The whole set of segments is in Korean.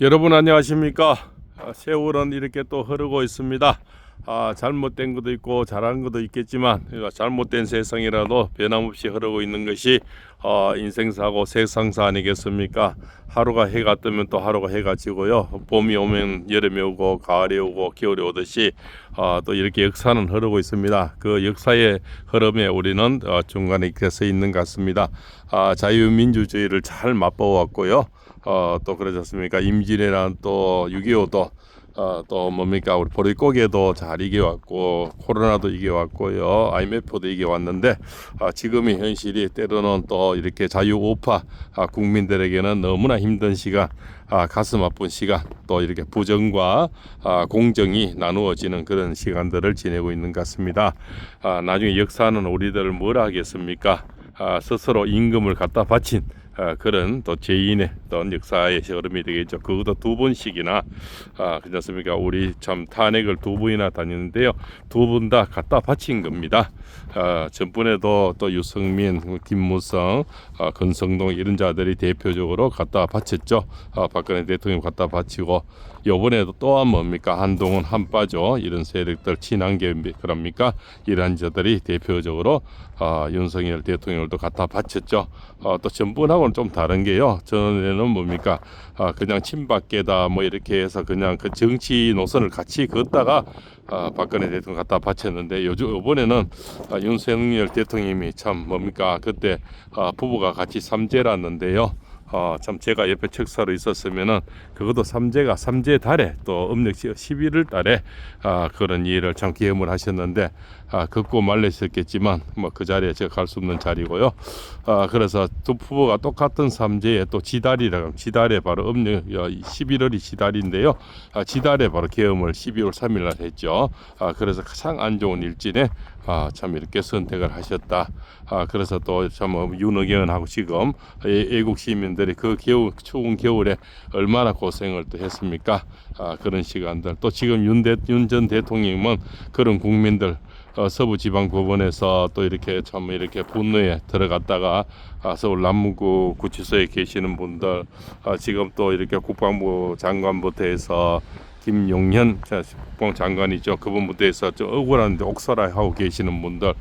여러분 안녕하십니까? 아, 세월은 이렇게 또 흐르고 있습니다. 아, 잘못된 것도 있고 잘한 것도 있겠지만 이거 잘못된 세상이라도 변함없이 흐르고 있는 것이 어, 인생사고 세상사 아니겠습니까? 하루가 해가 뜨면 또 하루가 해가 지고요. 봄이 오면 여름이 오고 가을이 오고 겨울이 오듯이 어, 또 이렇게 역사는 흐르고 있습니다. 그 역사의 흐름에 우리는 어, 중간에 서 있는 것 같습니다. 아, 자유민주주의를 잘 맛보았고요. 어, 또 그러지 않습니까? 임진왜란 또 6.25도 어, 또 뭡니까? 우리 보릿고개도 잘 이겨왔고 코로나도 이겨왔고요. IMF도 이겨왔는데 아, 지금이 현실이 때로는 또 이렇게 자유우파 아, 국민들에게는 너무나 힘든 시간 아, 가슴 아픈 시간 또 이렇게 부정과 아, 공정이 나누어지는 그런 시간들을 지내고 있는 것 같습니다. 아, 나중에 역사는 우리들을 뭐라 하겠습니까? 아, 스스로 임금을 갖다 바친 아, 그런 또 죄인의 어떤 역사의 흐름이 되겠죠. 그것도 두 번씩이나 아, 그렇습니까? 우리 참 탄핵을 두 번이나 다녔는데요. 두 분 다 갖다 바친 겁니다. 아, 전번에도 또 유승민, 김무성, 아, 권성동 이런 자들이 대표적으로 갖다 바쳤죠. 아, 박근혜 대통령 갖다 바치고 요번에도 또한 뭡니까 한동훈 한빠져 이런 세력들 친한계 그럽니까 이런 자들이 대표적으로 아, 윤석열 대통령도 갖다 바쳤죠. 어, 또 전분하고 는좀 다른 게요. 전에는 뭡니까 아, 그냥 친박계다 뭐 이렇게 해서 그냥 그 정치 노선을 같이 걷다가 아, 박근혜 대통령 갖다 바쳤는데 요즘 이번에는 아, 윤석열 대통령이 참 뭡니까 그때 아, 부부가 같이 삼재랐는데요. 어, 참 제가 옆에 책사로 있었으면은 그것도 삼재가 삼재 달에 또 음력 11월 달에 아, 그런 일을 참 기염을 하셨는데 아, 걷고 말리셨겠지만 뭐 그 자리에 제가 갈 수 없는 자리고요. 아, 그래서 두 부부가 똑같은 삼재에 또 지달이라고 지달에 바로 음력 11월이 지달인데요. 아, 지달에 바로 계엄을 12월 3일 날 했죠. 아, 그래서 가장 안 좋은 일진에 아, 참 이렇게 선택을 하셨다. 아, 그래서 또 참 윤의견하고 지금 애- 애국 시민들이 그 겨울 추운 겨울에 얼마나 고생을 또 했습니까? 아, 그런 시간들 또 지금 윤대윤 전 대통령은 그런 국민들 어, 서부지방법원에서 또 이렇게 참 이렇게 분노에 들어갔다가 아, 서울 남문구 구치소에 계시는 분들 아, 지금 또 이렇게 국방부 장관부터 해서 김용현 자, 국방 장관이죠. 그분부터 해서 좀 억울한데 옥살아 하고 계시는 분들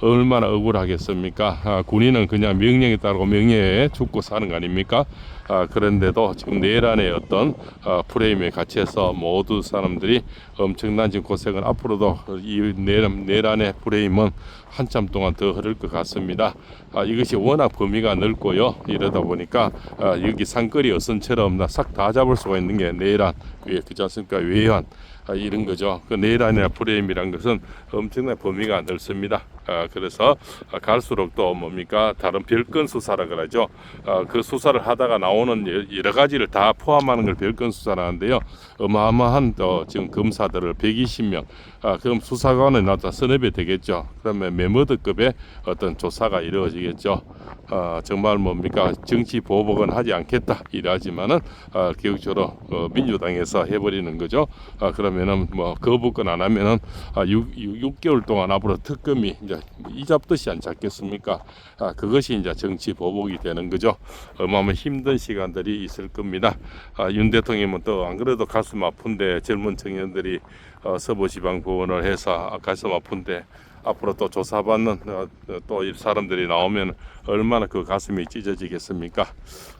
얼마나 억울하겠습니까? 아, 군인은 그냥 명령에 따르고 명예에 죽고 사는 거 아닙니까? 아, 그런데도 지금 내란의 어떤 어, 프레임에 갇혀서 모두 사람들이 엄청난 지금 고생을 앞으로도 이 내란, 내란의 프레임은 한참 동안 더 흐를 것 같습니다. 아, 이것이 워낙 범위가 넓고요. 이러다 보니까 아, 여기 산거리 어선처럼 싹 다 잡을 수가 있는 게 내란, 왜 그렇지 않습니까? 외환 아, 이런 거죠. 그 내란이나 프레임이란 것은 엄청난 범위가 넓습니다. 아, 그래서 아, 갈수록 또 뭡니까 다른 별건 수사라 그러죠. 아, 그 수사를 하다가 나오는 여- 여러 가지를 다 포함하는 걸 별건 수사라는데요. 어마어마한 또 지금 검사들을 120명, 아, 그럼 수사관에 나타 선업이 되겠죠. 그러면 메머드급의 어떤 조사가 이루어지겠죠. 아, 정말 뭡니까 정치 보복은 하지 않겠다 이러지만은 아, 교육적으로 어, 민주당에서 해버리는 거죠. 아, 그러면은 뭐 거부권 안 하면은 아, 6, 6, 개월 동안 앞으로 특검이 이제 이 잡듯이 안 잡겠습니까? 아, 그것이 이제 정치 보복이 되는 거죠. 어마어마 힘든 시간들이 있을 겁니다. 아, 윤 대통령은 또 안 그래도 가슴 아픈데 젊은 청년들이 어, 서부지방법원을 해서 아, 가슴 아픈데 앞으로 또 조사받는 어, 또이 사람들이 나오면 얼마나 그 가슴이 찢어지겠습니까?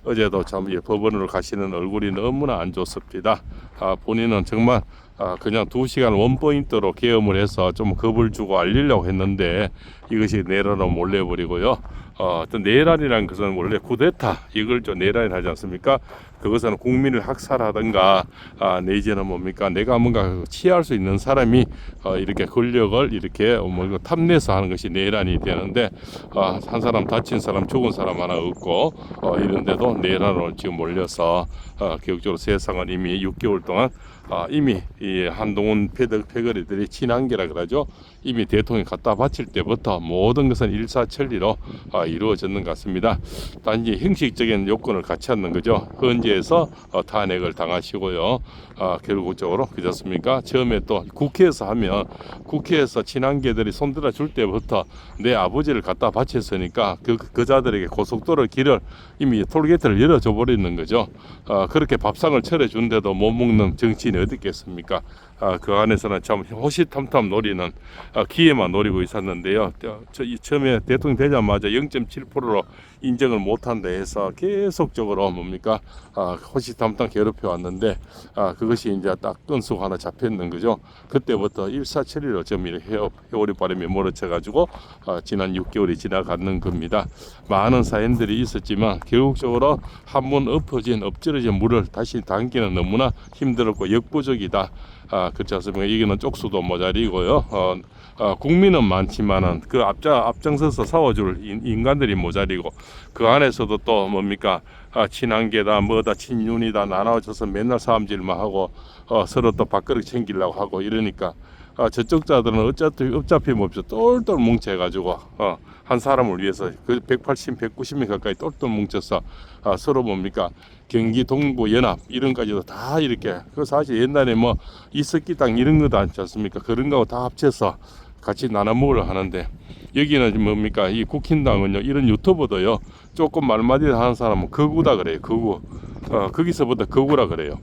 어제도 참이 법원으로 가시는 얼굴이 너무나 안 좋습니다. 아, 본인은 정말 아, 그냥 두 시간 원포인트로 계엄을 해서 좀 겁을 주고 알리려고 했는데 이것이 내란으로 몰려버리고요. 어, 어떤 내란이라는 것은 원래 쿠데타 이걸 좀 내란이 하지 않습니까? 그것은 국민을 학살하든가 아, 내지는 뭡니까 내가 뭔가 취할 수 있는 사람이 어, 이렇게 권력을 이렇게 뭐 탐내서 하는 것이 내란이 되는데 아, 한 사람 다친 사람 죽은 사람 하나 없고 어, 이런데도 내란으로 지금 몰려서 어, 교육적으로 세상은 이미 6개월 동안 아, 이미 이 한동훈 패거리들이 친한계라 그러죠. 이미 대통령 갖다 바칠 때부터 모든 것은 일사천리로 아, 이루어졌는 것 같습니다. 단지 형식적인 요건을 갖췄는 거죠. 헌재 문제에서 어, 탄핵을 당하시고요. 아, 결국적으로 그렇습니까? 처음에 또 국회에서 하면 국회에서 친한계들이 손들어 줄 때부터 내 아버지를 갖다 바쳤으니까 그 그 자들에게 고속도로 길을 이미 톨게이트를 열어줘 버리는 거죠. 아, 그렇게 밥상을 차려주는데도 못 먹는 정치인이 어디 있겠습니까? 아, 그 안에서는 참 호시탐탐 노리는 아, 기회만 노리고 있었는데요. 저, 저, 이 처음에 대통령 되자마자 0.7%로 인정을 못한다 해서 계속적으로 뭡니까 아, 호시탐탐 괴롭혀 왔는데 아, 그것이 이제 딱 건수가 하나 잡혔는 거죠. 그때부터 일사천리로 좀 이렇게 해오- 회오리 바람이 몰아쳐 가지고 아, 지난 6개월이 지나가는 겁니다. 많은 사연들이 있었지만 결국적으로 한 번 엎어진 엎질러진 물을 다시 담기는 너무나 힘들었고 역부족이다. 아, 그렇지 않습니까? 이거는 쪽수도 모자리고요. 어, 어, 국민은 많지만은 그 앞자 앞장서서 싸워줄 인- 인간들이 모자리고 그 안에서도 또 뭡니까? 아, 친한계다 뭐다 친윤이다 나눠져서 맨날 싸움질만 하고 어, 서로 또 밥그릇 챙기려고 하고 이러니까 아, 저쪽 자들은 어차피 어차피 몹시 똘똘 뭉쳐가지고 어, 한 사람을 위해서 그 180, 190명 가까이 똘똘 뭉쳐서 아, 서로 뭡니까? 경기 동부 연합 이런까지도 다 이렇게 그 사실 옛날에 뭐 이석기 땅 이런 거도 않지 않습니까? 그런 거하고 다 합쳐서 같이 나눠 먹으려 하는데 여기는 뭡니까? 이 국힘당은요 이런 유튜버도요 조금 말마디 하는 사람은 거구다 그래요 거구. 어, 거기서부터 거구라 그래요.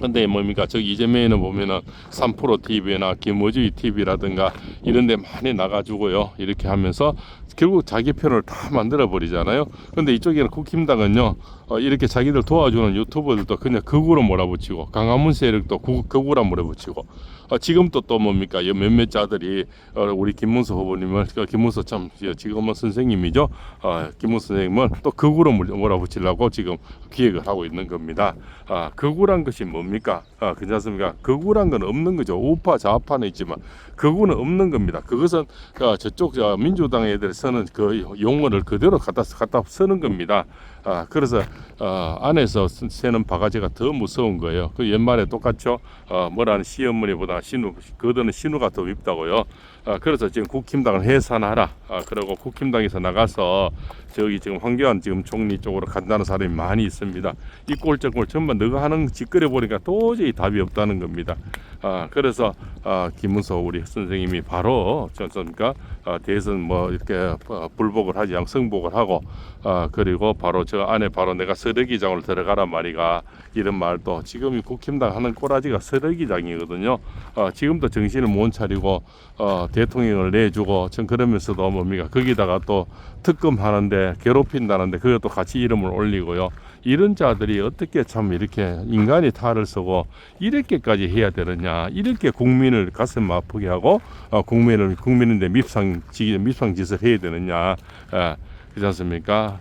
근데 뭡니까? 저기 이재명에는 보면은 3프로 TV나 김어주의 TV라든가 이런 데 많이 나가지고요 이렇게 하면서 결국 자기 편을 다 만들어 버리잖아요. 근데 이쪽에는 국힘당은요 어, 이렇게 자기들 도와주는 유튜버들도 그냥 극우로 몰아붙이고 강화문 세력도 구- 극우라 몰아붙이고 어, 지금도 또 뭡니까? 이 몇몇 자들이 어, 우리 김문수 후보님을 그 김문수 참 지금은 선생님이죠? 어, 김문수 선생님은 또 극우로 몰- 몰아붙이려고 지금 기획을 하고 있는 겁니다. 아, 극우란 것이 뭡니까? 아, 괜찮습니까? 극우란 건 없는 거죠. 우파 좌파는 있지만 극우는 없는 겁니다. 그것은 어, 저쪽 저 민주당 애들 쓰는 그 용어를 그대로 갖다 갖다 쓰는 겁니다. 아, 그래서 어, 안에서 쓰- 새는 바가지가 더 무서운 거예요. 그 옛말에 똑같죠. 어, 뭐라는 시어머니보다 신우, 거드는 신우가 더 밉다고요. 아, 그래서 지금 국힘당을 해산하라. 아, 그리고 국힘당에서 나가서 저기 지금 황교안 지금 총리 쪽으로 간다는 사람이 많이 있습니다. 이 꼴짝꼴 전부 너가 하는 짓거려 보니까 도저히 답이 없다는 겁니다. 아, 그래서 아, 김문수 우리 선생님이 바로 졌습니까? 아, 대선 뭐 이렇게 어, 불복을 하지 않고 승복을 하고 아, 그리고 바로 저 안에 바로 내가 서대기장으로 들어가란 말이가 이런 말도 지금 이 국힘당 하는 꼬라지가 서대기장이거든요. 어, 지금도 정신을 못 차리고 어, 대통령을 내주고 전 그러면서도 뭡니까 거기다가 또 특검 하는데 괴롭힌다는데 그것도 같이 이름을 올리고요. 이런 자들이 어떻게 참 이렇게 인간이 탈을 쓰고 이렇게까지 해야 되느냐 이렇게 국민을 가슴 아프게 하고 어, 국민을 국민인데 밉상 지 밉상 짓을 해야 되느냐 예, 그렇지 않습니까?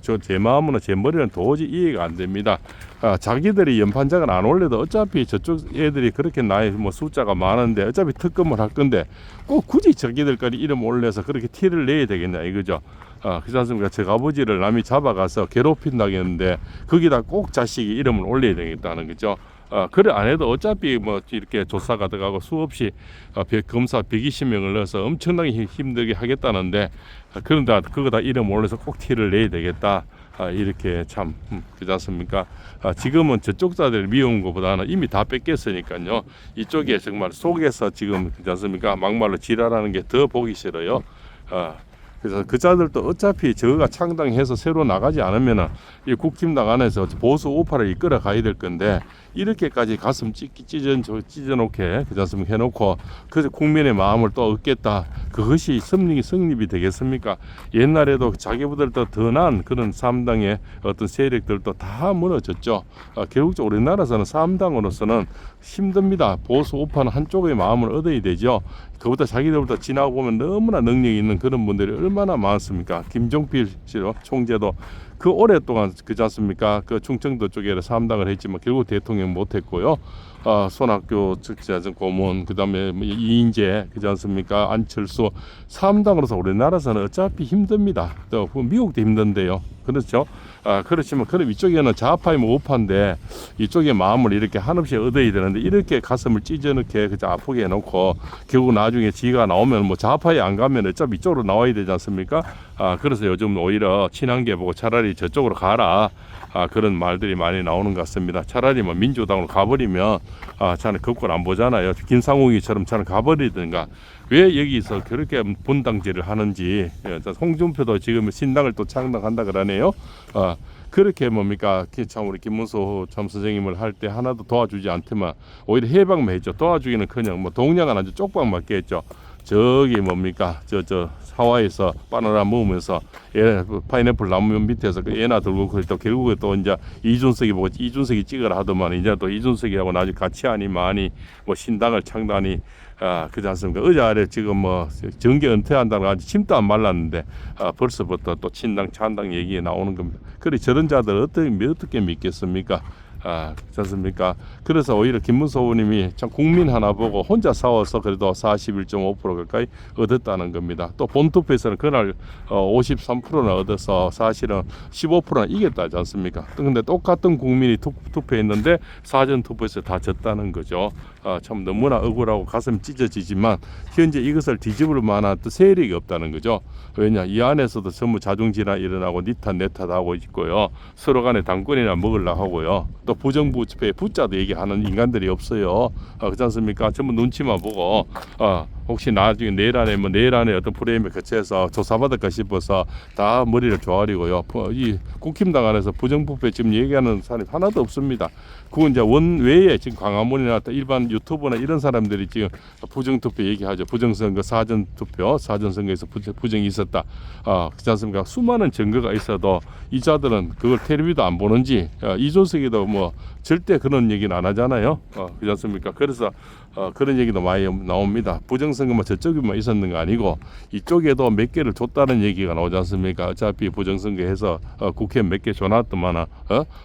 저제 마음은 제 머리는 도저히 이해가 안 됩니다. 아, 자기들이 연판장을 안 올려도 어차피 저쪽 애들이 그렇게 나이 뭐 숫자가 많은데 어차피 특검을 할 건데 꼭 굳이 자기들까지 이름 올려서 그렇게 티를 내야 되겠냐 이거죠. 아, 그렇지 않습니까? 제 아버지를 남이 잡아가서 괴롭힌다겠는데 거기다 꼭 자식이 이름을 올려야 되겠다는 거죠. 아, 그래 안 해도 어차피 뭐 이렇게 조사가 들어가고 수없이 어, 백- 검사 120명을 넣어서 엄청나게 힘- 힘들게 하겠다는데 아, 그런데 그거 다 이름 올려서 꼭 티를 내야 되겠다. 아, 이렇게 참 음, 그렇지 않습니까? 아, 지금은 저쪽 자들 미운 것보다는 이미 다 뺏겼으니까요. 이쪽에 정말 속에서 지금 그렇지 않습니까? 막말로 지랄하는 게 더 보기 싫어요. 아, 그래서 그 자들도 어차피 저가 창당해서 새로 나가지 않으면은 이 국힘당 안에서 보수 우파를 이끌어 가야 될 건데 이렇게까지 가슴 찢, 찢어, 찢어놓게 않습니까? 해놓고 그래서 국민의 마음을 또 얻겠다. 그것이 승리, 승립이 되겠습니까? 옛날에도 자기보다 더 나은 그런 삼당의 어떤 세력들도 다 무너졌죠. 아, 결국적으로 우리나라에서는 삼당으로서는 힘듭니다. 보수 우파는 한쪽의 마음을 얻어야 되죠. 그보다 자기들보다 지나고 보면 너무나 능력이 있는 그런 분들이 얼마나 많습니까? 김종필 씨로 총재도 그 오랫동안 그지 않습니까? 그 충청도 쪽에 삼당을 했지만 결국 대통령 못했고요. 아, 손학규 측자전 고문 그 다음에 뭐 이인재 그지 않습니까? 안철수 삼당으로서 우리나라에서는 어차피 힘듭니다. 또 미국도 힘든데요. 그렇죠? 아, 그렇지만 그럼 이쪽에는 좌파이면 우파인데 이쪽에 마음을 이렇게 한없이 얻어야 되는데 이렇게 가슴을 찢어넣게 그저 아프게 해놓고 결국 나중에 지가 나오면 뭐 좌파에 안 가면 어차피 이쪽으로 나와야 되지 않습니까? 아 그래서 요즘 오히려 친한계 보고 차라리 저쪽으로 가라. 아, 그런 말들이 많이 나오는 것 같습니다. 차라리 뭐 민주당으로 가버리면 아, 저는 그걸 안 보잖아요. 김상욱이처럼 저는 가버리든가 왜 여기서 그렇게 분당제를 하는지 예, 저 홍준표도 지금 신당을 또 창당한다 그러네요. 아, 그렇게 뭡니까 그참 우리 김문수 참 선생님을 할 때 하나도 도와주지 않지만 오히려 해방만 했죠. 도와주기는 그냥 뭐 동량은 아주 쪽방 맞게 했죠. 저기 뭡니까 저 저 하와이에서 바나나 먹으면서 애 파인애플 나무 밑에서 그 애나 들고 그또 결국에 또 이제 이준석이 보고 이준석이 찍으라 하더만 이제 또 이준석이하고 나중에 같이 하니 많이 뭐 신당을 창단이 아 그지 않습니까? 어제 아래 지금 뭐 정계 은퇴한다는 거 아직 침도 안 말랐는데 아 벌써부터 또 친당 찬당 얘기 나오는 겁니다. 그래 저런 자들 어떻게 어떻게 믿겠습니까 아, 그렇지 않습니까? 그래서 오히려 김문수 후보님이 참 국민 하나 보고 혼자 싸워서 그래도 41.5% 가까이 얻었다는 겁니다. 또 본투표에서는 그날 어, 53%나 얻어서 사실은 15%나 이겼다지 않습니까? 근데 똑같은 국민이 투, 투표했는데 사전 투표에서 다 졌다는 거죠. 아, 참 너무나 억울하고 가슴 찢어지지만 현재 이것을 뒤집을 만한 또 세력이 없다는 거죠. 왜냐 이 안에서도 전부 자중질환 일어나고 니탓 내탓 하고 있고요. 서로 간에 당권이나 먹으려 하고요. 또 부정부패 붙자도 얘기하는 인간들이 없어요. 아, 그렇지 않습니까? 전부 눈치만 보고 아, 혹시 나중에 내일 안에 뭐 내일 안에 어떤 프레임에 거쳐서 조사받을까 싶어서 다 머리를 조아리고요. 부- 이 국힘당 안에서 부정부패 지금 얘기하는 사람이 하나도 없습니다. 그건 이제 원외에 지금 광화문이나 또 일반 유튜브나 이런 사람들이 지금 부정투표 얘기하죠. 부정선거 사전투표 사전선거에서 부정, 부정이 있었다. 아 그렇지 않습니까? 수많은 증거가 있어도 이 자들은 그걸 텔레비도 안 보는지 아, 이준석이도 뭐 절대 그런 얘기는 안 하잖아요. 어, 그렇지 않습니까? 그래서 어, 그런 얘기도 많이 나옵니다. 부정선거만 저쪽에만 있었는 거 아니고 이쪽에도 몇 개를 줬다는 얘기가 나오지 않습니까? 어차피 부정선거해서 어, 국회 몇 개 줘놨더만 어?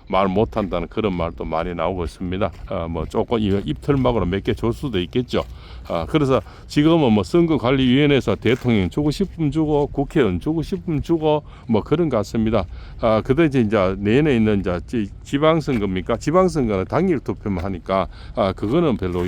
말 못한다는 그런 말도 많이 나오고 있습니다. 어, 뭐 조금 이- 입틀막으로 몇 개 줄 수도 있겠죠. 아, 그래서 지금은 뭐 선거관리위원회에서 대통령 주고 싶으면 주고 국회의원 주고 싶으면 주고 뭐 그런 것 같습니다. 아, 그때 이제 이제 내년에 있는 이제 지- 지방선거입니까? 지방선거는 당일 투표만 하니까 아, 그거는 별로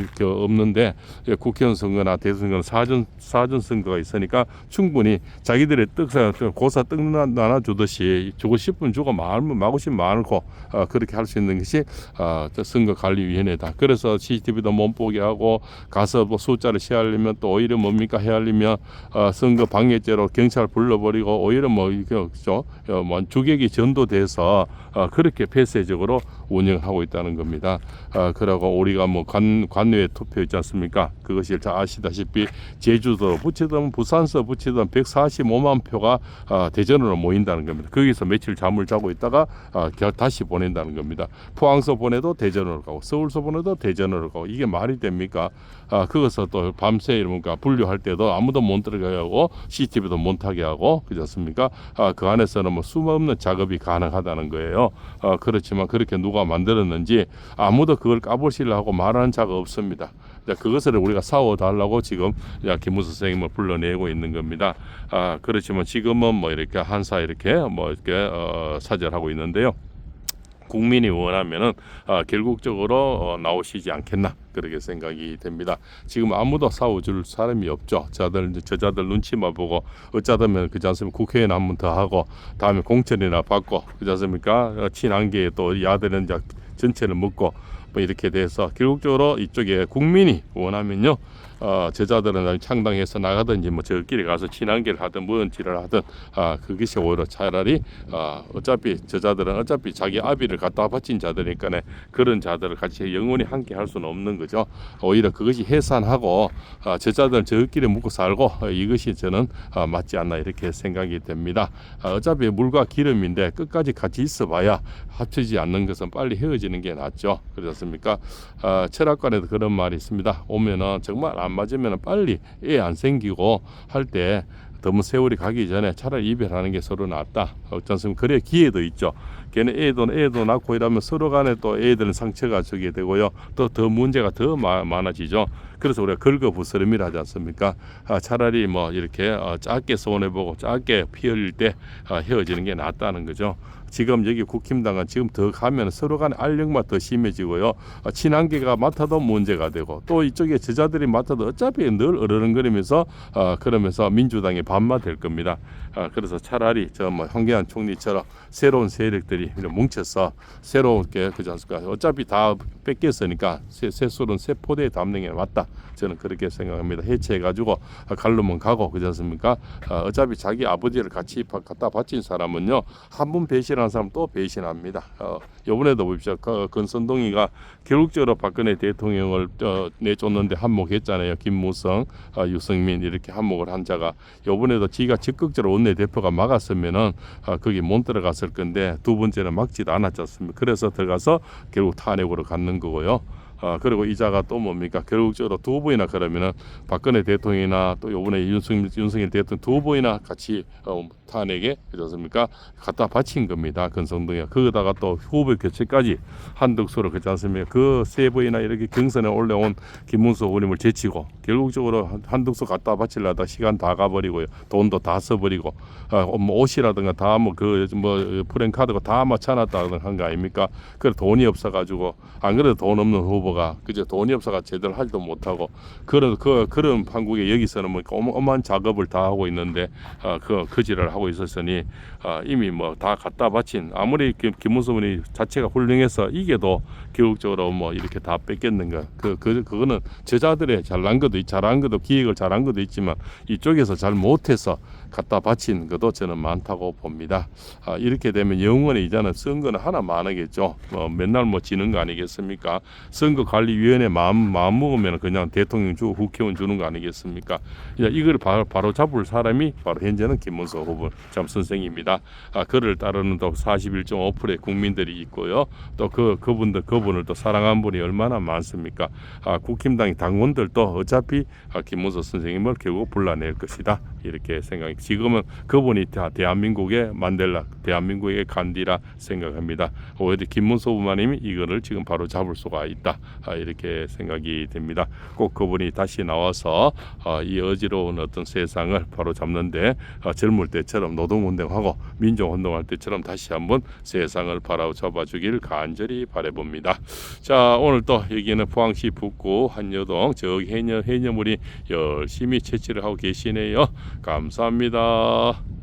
없는데 예, 국회의원 선거나 대선거는 사전 사전 선거가 있으니까 충분히 자기들의 뜻을 고사 떡 나눠 주듯이 주고 싶으면 주고 마음은 싶으면 많고 아, 그렇게 할 수 있는 것이 아, 저 선거관리위원회다. 그래서 CCTV도 못 보게 하고 가서 뭐 숫자를 시하려면 또 오히려 뭡니까 헤아리면 어, 선거 방해죄로 경찰 불러버리고 오히려 뭐 이게 그죠 어, 뭐 주객이 전도돼서 어, 그렇게 폐쇄적으로 운영하고 있다는 겁니다. 어, 그러고 우리가 뭐 관, 관외 투표 있지 않습니까? 그것이 잘 아시다시피 제주도 붙이든 부산서 붙이든 145만 표가 어, 대전으로 모인다는 겁니다. 거기서 며칠 잠을 자고 있다가 어, 겨- 다시 보낸다는 겁니다. 포항서 보내도 대전으로 가고 서울서 보내도 대전으로 가고 이게 말이 됩니까? 아, 그것을 또 밤새 이러니까 분류할 때도 아무도 못 들어가게 하고 CCTV도 못 타게 하고 그렇지 않습니까? 아, 그 안에서는 뭐 수없는 작업이 가능하다는 거예요. 아, 그렇지만 그렇게 누가 만들었는지 아무도 그걸 까보시려고 말하는 자가 없습니다. 자, 그것을 우리가 싸워달라고 지금 야, 김무수 선생님을 불러내고 있는 겁니다. 아, 그렇지만 지금은 뭐 이렇게 한사 이렇게 뭐 이렇게 어, 사절하고 있는데요. 국민이 원하면은 어, 결국적으로 어, 나오시지 않겠나 그렇게 생각이 됩니다. 지금 아무도 싸워줄 사람이 없죠. 저들 저자들 눈치만 보고 어쩌다면 그지 않습니까? 국회의원 한 번 더 하고 다음에 공천이나 받고 그지 않습니까? 어, 친한계 또 야들은 전체를 먹고 뭐 이렇게 돼서 결국적으로 이쪽에 국민이 원하면요. 어, 제자들은 창당해서 나가든지 뭐 저끼리 가서 친한계를 하든 무언지를 하든 아, 그것이 오히려 차라리 아, 어차피 저자들은 어차피 자기 아비를 갖다 바친 자들이니까 그런 자들을 같이 영원히 함께 할 수는 없는 거죠. 오히려 그것이 해산하고 아, 저자들은 저끼리 묵고 살고 어, 이것이 저는 아, 맞지 않나 이렇게 생각이 됩니다. 아, 어차피 물과 기름인데 끝까지 같이 있어봐야 합쳐지지 않는 것은 빨리 헤어지는 게 낫죠. 그렇습니 까? 아, 철학관에도 그런 말이 있습니다. 오면은 정말 안 맞으면 빨리 애 안 생기고 할때 너무 세월이 가기 전에 차라리 이별하는 게 서로 낫다. 않습니까? 그래 기회도 있죠. 걔는 애도 애도 낳고 이러면 서로 간에 또 애들은 상처가 저게 되고요. 또 더 문제가 더 마- 많아지죠. 그래서 우리가 긁어부스럼이라 하지 않습니까? 아, 차라리 뭐 이렇게 어, 짧게 손해보고 짧게 피 흘릴 때 어, 헤어지는 게 낫다는 거죠. 지금 여기 국힘당은 지금 더 가면 서로 간의 알력만 더 심해지고요. 어, 친한계가 맡아도 문제가 되고 또 이쪽에 저자들이 맡아도 어차피 늘 어르렁거리면서 어, 그러면서 민주당이 반마 될 겁니다. 어, 그래서 차라리 저뭐 황교안 총리처럼 새로운 세력들이 이렇게 뭉쳐서 새롭게 그지 않습니까? 어차피 다 뺏겼으니까 새, 새술은 새 포대에 담는 게 맞다. 저는 그렇게 생각합니다. 해체해가지고 갈로면 가고 그지 않습니까? 어, 어차피 자기 아버지를 같이 바- 갖다 바친 사람은요 한번 배신한 사람 또 배신합니다. 어, 이번에도. 그 건선동이가 결국적으로 박근혜 대통령을 어, 내쫓는데 한몫했잖아요. 김무성, 어, 유승민 이렇게 한몫을 한 자가 이번에도 지가 적극적으로 원내 대표가 막았으면은 어, 거기 못 들어갔을 건데 두 번째 는 막지도 않았지 않습니까? 그래서 들어가서 결국 탄핵으로 갔는 거고요. 어, 그리고 이자가 또 뭡니까? 결국적으로 두 번이나 그러면은 박근혜 대통령이나 또 요번에 윤승, 윤석열 대통령 두 번이나 같이 어, 탄핵에 그렇습니까? 갖다 바친 겁니다. 건성동에 거기다가 또 후보 교체까지 한덕수로 그렇지 않습니까? 그 세 번이나 이렇게 경선에 올라온 김문수 의원님을 제치고 결국적으로 한- 한덕수 갖다 바치려다 시간 다 가버리고요. 돈도 다 써버리고 아, 뭐 옷이라든가 다 뭐 그뭐 프랭카드가 다 맞춰놨다는 한거 아닙니까? 그 돈이 없어가지고 안 그래도 돈 없는 후보가 그저 돈이 없어가 제대로 하지도 못하고 그런 그 그런 판국에 여기서는 뭐 어마어마한 작업을 다 하고 있는데 어, 그 거지를 하고 있었으니 어, 이미 뭐 다 갖다 바친 아무리 김- 김문수 의원이 자체가 훌륭해서 이게도 결국적으로 뭐 이렇게 다 뺏겼는가 그, 그 그거는 저자들의 잘난 것도 있- 잘한 것도 기획을 잘한 것도 있지만 이쪽에서 잘 못해서 갖다 바친 것도 저는 많다고 봅니다. 아, 이렇게 되면 영원히 이제는 선거는 하나 많으겠죠. 뭐 맨날 뭐 지는 거 아니겠습니까? 선거관리위원회 마음 마음 먹으면 그냥 대통령 주고 국회의원 주는 거 아니겠습니까? 이걸 바로, 바로 잡을 사람이 바로 현재는 김문수 후보 참 선생입니다. 아, 그를 따르는 또 41.5%의 국민들이 있고요. 또 그 그분들 그분을 또 사랑한 분이 얼마나 많습니까? 아, 국힘당의 당원들도 어차피 아, 김문수 선생님을 결국 불러낼 것이다 이렇게 생각. 지금은 그분이 다 대한민국의 만델라, 대한민국의 간디라 생각합니다. 오히려 김문수 후보님이 이거를 지금 바로 잡을 수가 있다 아, 이렇게 생각이 됩니다. 꼭 그분이 다시 나와서 아, 이 어지러운 어떤 세상을 바로 잡는데 아, 젊을 때처럼 노동운동하고 민족운동할 때처럼 다시 한번 세상을 바라잡아주길 간절히 바라봅니다. 자 오늘 또 여기는 포항시 북구 한여동 저기 해녀 해 녀물이 열심히 채취를 하고 계시네요. 감사합니다.